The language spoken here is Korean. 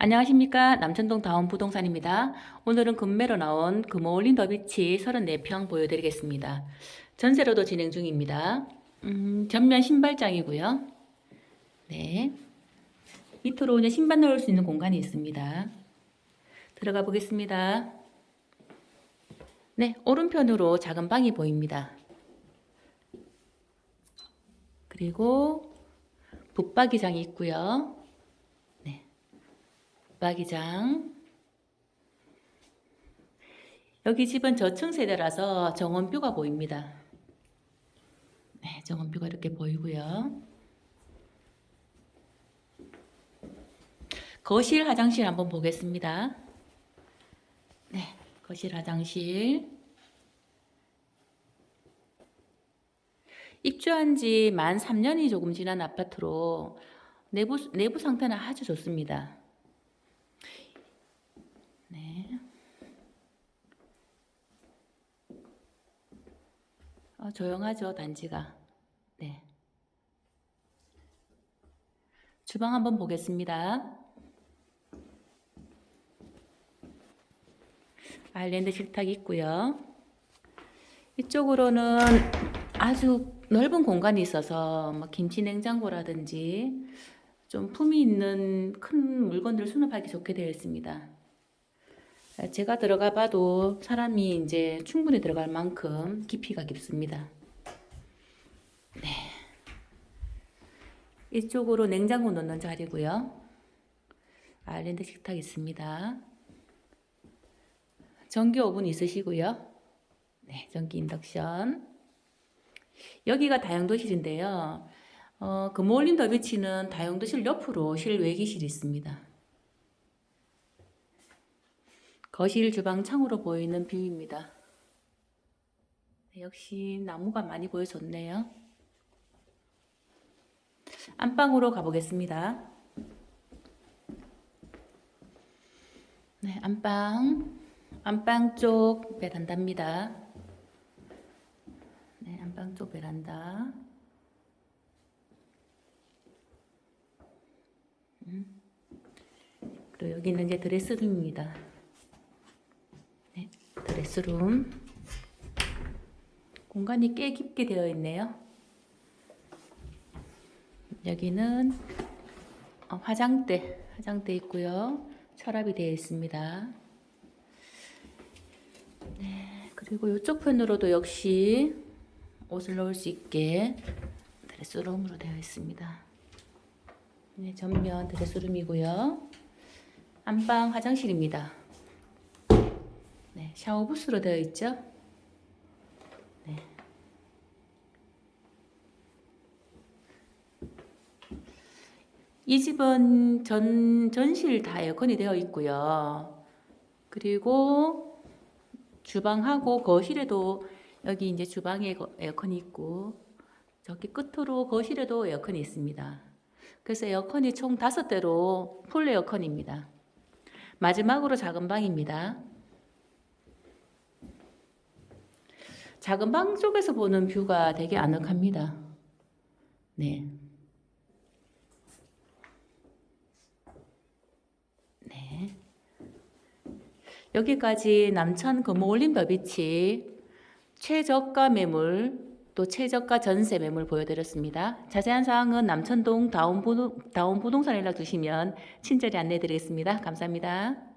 안녕하십니까. 남천동 다운 부동산입니다. 오늘은 금매로 나온 금올린 더비치 34평 보여드리겠습니다. 전세로도 진행 중입니다. 음, 전면 신발장이고요. 네. 밑으로 이제 신발 넣을 수 있는 공간이 있습니다. 들어가 보겠습니다. 네, 오른편으로 작은 방이 보입니다. 그리고 붙박이장이 있고요. 네. 붙박이장. 여기 집은 저층 세대라서 정원뷰가 보입니다. 네, 정원뷰가 이렇게 보이고요. 거실 화장실 한번 보겠습니다. 네, 거실 화장실. 입주한 지 만 3년이 조금 지난 아파트로 내부, 내부 상태는 아주 좋습니다. 네. 어, 조용하죠, 단지가. 네. 주방 한번 보겠습니다. 아일랜드 식탁이 있고요. 이쪽으로는 아주 넓은 공간이 있어서 뭐 김치 냉장고라든지 좀 품이 있는 큰 물건들 수납하기 좋게 되어 있습니다. 제가 들어가 봐도 사람이 이제 충분히 들어갈 만큼 깊이가 깊습니다. 네. 이쪽으로 냉장고 넣는 자리고요. 아일랜드 식탁 있습니다. 전기 오븐 있으시고요. 네, 전기 인덕션. 여기가 다용도실인데요. 어, 금올린 더비치는 다용도실 옆으로 실외기실이 있습니다. 거실 주방 창으로 보이는 뷰입니다. 네, 역시 나무가 많이 보여졌네요. 안방으로 가보겠습니다. 네, 안방. 안방 쪽 베란다입니다. 네, 안방 쪽 베란다. 음. 그리고 여기는 이제 드레스룸입니다. 네, 드레스룸. 공간이 꽤 깊게 되어 있네요. 여기는 어, 화장대, 화장대 있고요. 서랍이 되어 있습니다. 네, 그리고 이쪽 편으로도 역시 옷을 넣을 수 있게 드레스룸으로 되어 있습니다. 네, 전면 드레스룸이고요. 안방 화장실입니다. 네, 샤워 부스로 되어 있죠. 네. 이 집은 전 전실 다 에어컨이 되어 있고요. 그리고 주방하고 거실에도 여기 이제 주방에 거- 에어컨이 있고 저기 끝으로 거실에도 에어컨이 있습니다. 그래서 에어컨이 총 다섯 대로 풀 에어컨입니다. 마지막으로 작은 방입니다. 작은 방 쪽에서 보는 뷰가 되게 아늑합니다. 네. 네. 여기까지 남천 금올림 더비치 최저가 매물 또 최저가 전세 매물 보여드렸습니다. 자세한 사항은 남천동 다운 부동산 연락 주시면 친절히 안내드리겠습니다. 감사합니다.